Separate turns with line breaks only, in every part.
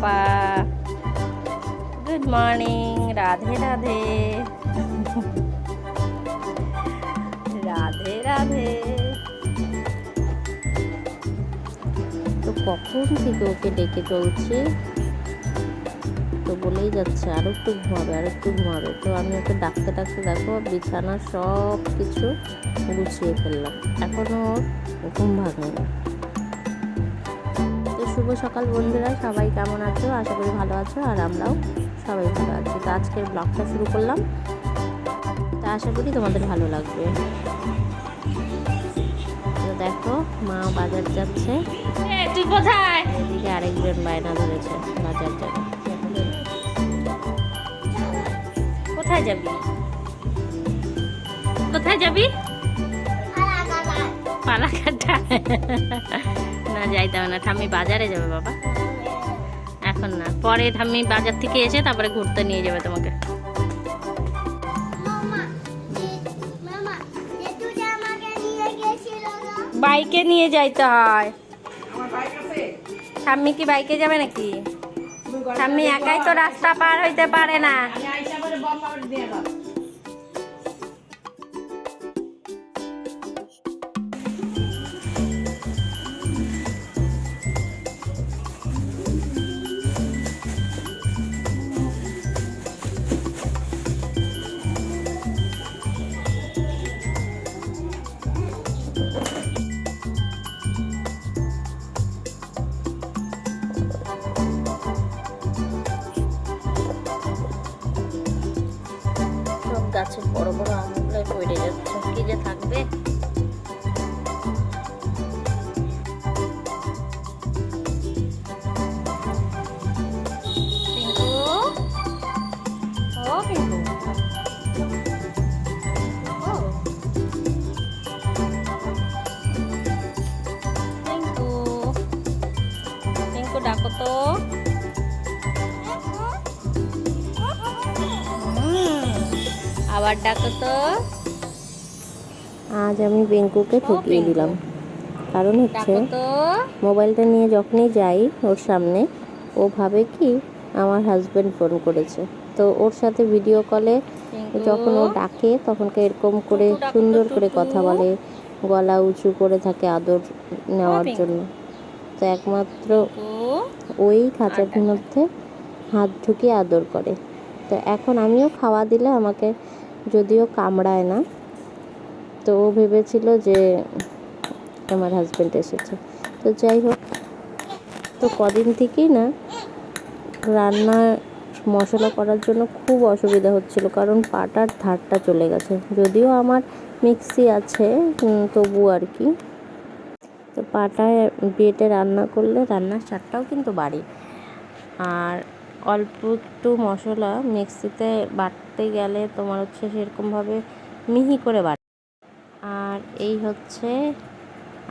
Papa good morning Radhe Radhe. Radhe Radhe. তো কখন থেকে ওকে ডেকে চলছে? তো বলেই যাচ্ছে, আরও একটু ঘুমাবে, আর একটু ঘুমাবে। তো আমি ওকে ডাকতে ডাকতে দেখো, বিছানা সব কিছু গুছিয়ে ফেললাম। এখনও ওর ঘুম ভাঙেনি। তো শুভ সকাল বন্ধুরা সবাই কেমন আছো? আশা করি ভালো আছো আর আমরাও সবাই ভালো আছি। তো আজকের ব্লগটা শুরু করলাম। তা আশা করি তোমাদের ভালো লাগবে। তো দেখো মা বাজার যাচ্ছে। তুই কোথায়? এদিকে আরেকজন বায়না ধরেছে বাজার যাবে। কোথায় যাবি? কোথায় যাবি? পালাকাটা? না যাইতে হবে না ঠাম্মি বাজারে যাবে বাবা। এখন না পরে ঠাম্মি বাজার থেকে এসে তারপরে ঘুরতে নিয়ে যাবে তোমাকে। বাইকে নিয়ে যাইতে হয়। ঠাম্মি কি বাইকে যাবে নাকি? ঠাম্মি একাই তো রাস্তা পার হইতে পারে না। গাছের বড় বড় আমগুলো পড়ে যাচ্ছে। কি যে থাকবে? আবার ডাকো তো। আজ আমি পিঙ্কুকে ঠকিয়ে দিলাম। কারণ হচ্ছে মোবাইলটা নিয়ে যখনই যাই ওর সামনে ও ভাবে কি আমার হাজবেন্ড ফোন করেছে। তো ওর সাথে ভিডিও কলে যখন ও ডাকে তখন এরকম করে সুন্দর করে কথা বলে গলা উঁচু করে থাকে আদর নেওয়ার জন্য। তো একমাত্র ওই খাঁচার মধ্যে হাত ঢুকিয়ে আদর করে। তো এখন আমিও খাওয়া দিলে আমাকে যদিও কামড়ায় না, তো ও ভেবেছিল যে আমার হাজব্যান্ড এসেছে। তো যাই হোক, তো কদিন থেকেই না রান্না মশলা করার জন্য খুব অসুবিধা হচ্ছিল, কারণ পাটার ধারটা চলে গেছে। যদিও আমার মিক্সি আছে তবু আর কি। তো পাটায় বেটে রান্না করলে রান্নার স্বাদটাও কিন্তু বাড়ে। আর অল্প একটু মশলা মিক্সিতে বাটতে গেলে তোমার হচ্ছে সেরকমভাবে মিহি করে বাট আর এই হচ্ছে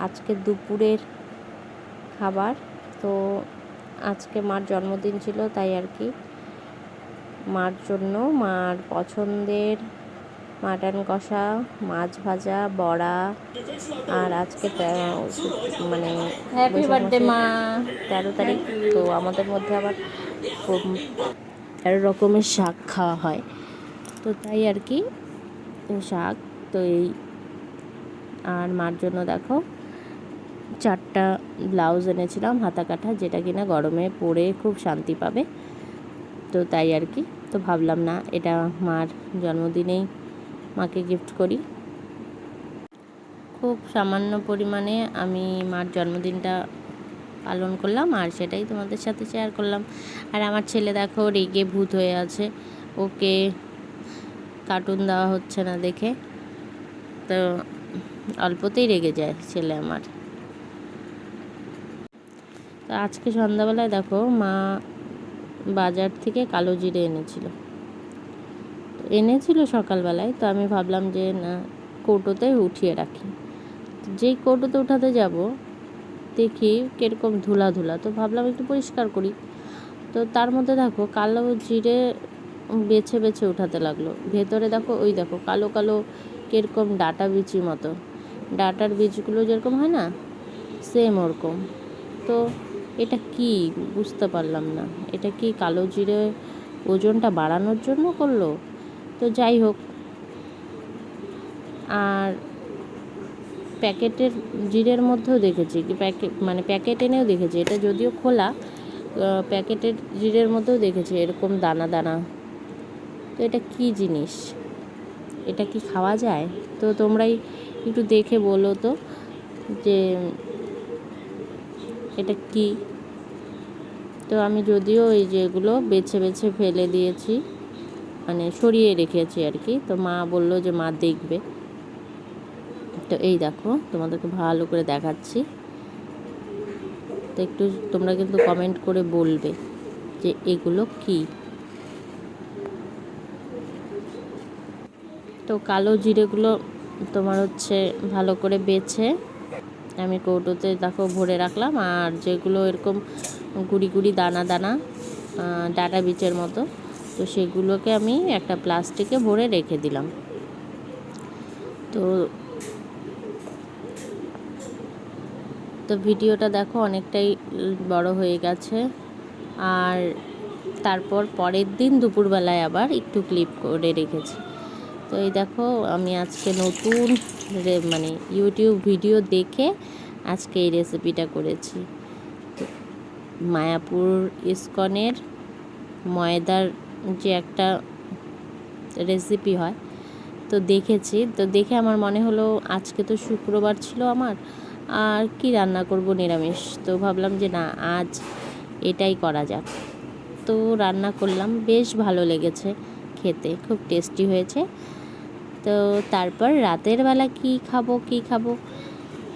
আজকে দুপুরের খাবার। তো আজকে মার জন্মদিন ছিল তাই আর কি। মার জন্য মার পছন্দের মাটন কষা মাছ ভাজা বড়া আর আজকে মানে তেরো তারিখ। তো আমাদের মধ্যে আবার তেরো রকমের শাক খাওয়া হয়। তো তাই আর কি শাক, তো এই আর মার জন্য দেখো চারটা ব্লাউজ এনেছিলাম হাতা কাটা, যেটা কিনা গরমে পরে খুব শান্তি পাবে। তো তাই আর কি, তো ভাবলাম না, এটা মার জন্মদিনেই মাকে গিফট করি। খুব সামান্য পরিমাণে আমি মার জন্মদিনটা পালন করলাম আর সেটাই তোমাদের সাথে শেয়ার করলাম। আর আমার ছেলে দেখো রেগে ভূত হয়ে আছে। ওকে কার্টুন দেওয়া হচ্ছে না দেখে। তো অল্পতেই রেগে যায় ছেলে আমার। তো আজকে সন্ধ্যাবেলায় দেখো মা বাজার থেকে কালো জিরে এনেছিল। এনেছিল সকালবেলায়, তো আমি ভাবলাম যে না কৌটোতে উঠিয়ে রাখি। যেই কৌটোতে উঠাতে যাব দেখি কীরকম ধুলা ধুলা। তো ভাবলাম একটু পরিষ্কার করি। তো তার মধ্যে দেখো কালো জিরে বেছে বেছে উঠাতে লাগল। ভেতরে দেখো ওই দেখো কালো কালো কীরকম ডাটা বিচি মতো। ডাটার বীজগুলো যেরকম হয় না সেম ওরকম। তো এটা কি? বুঝতে পারলাম না। এটা কি কালো জিরে ওজনটা বাড়ানোর জন্য করল? তো যাই হোক। আর প্যাকেটের জিরের মধ্যেও দেখেছি, কি প্যাকেট মানে প্যাকেট এনেও দেখেছি। এটা যদিও খোলা প্যাকেটের জিরের মধ্যেও দেখেছি এরকম দানা দানা। তো এটা কি জিনিস? এটা কি খাওয়া যায়? তো তোমরাই একটু দেখে বলো তো যে এটা কি? তো আমি যদিও এই যেগুলো বেছে বেছে ফেলে দিয়েছি মানে সরিয়ে রেখেছি আর কি। তো মা বলল যে মা দেখবে। তো এই দেখো, তোমাদেরকে ভালো করে দেখাচ্ছি। তো একটু তোমরা কিন্তু কমেন্ট করে বলবে যে এগুলো কি। তো কালো জিরেগুলো তোমার হচ্ছে ভালো করে বেছে আমি কৌটোতে দেখো ভরে রাখলাম, আর যেগুলো এরকম গুড়ি গুড়ি দানা দানা ডাটা বিচের মতো, তো সেগুলোকে আমি একটা প্লাস্টিকে ভরে রেখে দিলাম। তো তো ভিডিওটা দেখো অনেকটাই বড় হয়ে গেছে। আর তারপর পরের দিন দুপুরবেলায় আবার একটু ক্লিপ করে রেখেছি। তো এই দেখো, আমি আজকে নতুন মানে ইউটিউব ভিডিও দেখে আজকে এই রেসিপিটা করেছি। মায়াপুর ইস্কনের ময়দার যে একটা রেসিপি হয়, তো দেখেছি। তো দেখে আমার মনে হলো, আজকে তো শুক্রবার ছিল আমার আর কি রান্না করব নিরামিষ? তো ভাবলাম যে না, আজ এটাই করা যাক। তো রান্না করলাম, বেশ ভালো লেগেছে খেতে, খুব টেস্টি হয়েছে। তো তারপর রাতের বেলা কি খাব কি খাব?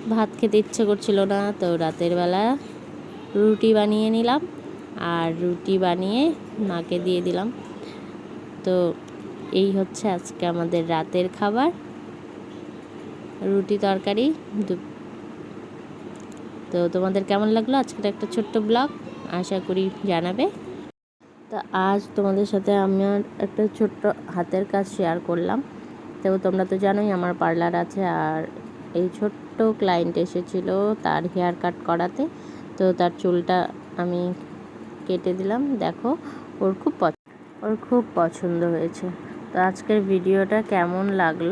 ভাত খেতে ইচ্ছে করছিল না, তো রাতের বেলা রুটি বানিয়ে নিলাম আর রুটি বানিয়ে মাকে দিয়ে দিলাম। তো এই হচ্ছে আজকে আমাদের রাতের খাবার। রুটি তরকারি তো তোমাদের কেমন লাগল আজকের একটা ছোট্ট ব্লগ? আশা করি জানাবে। তো আজ তোমাদের সাথে আমার একটা ছোট্ট হাতের কাজ শেয়ার করলাম। তো তোমরা তো জানোই আমার পার্লার আছে আর এই ছোট্ট ক্লায়েন্ট এসেছিল তার হেয়ার কাট করাতে। তো তার চুলটা আমি কেটে দিলাম। দেখো, ওর খুব ওর খুব পছন্দ হয়েছে। তো আজকের ভিডিওটা কেমন লাগল?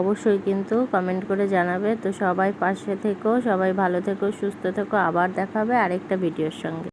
অবশ্যই কিন্তু কমেন্ট করে জানাবে। তো সবাই পাশে থেকো, সবাই ভালো থেকো, সুস্থ থেকো। আবার দেখাবে আরেকটা ভিডিওর সঙ্গে।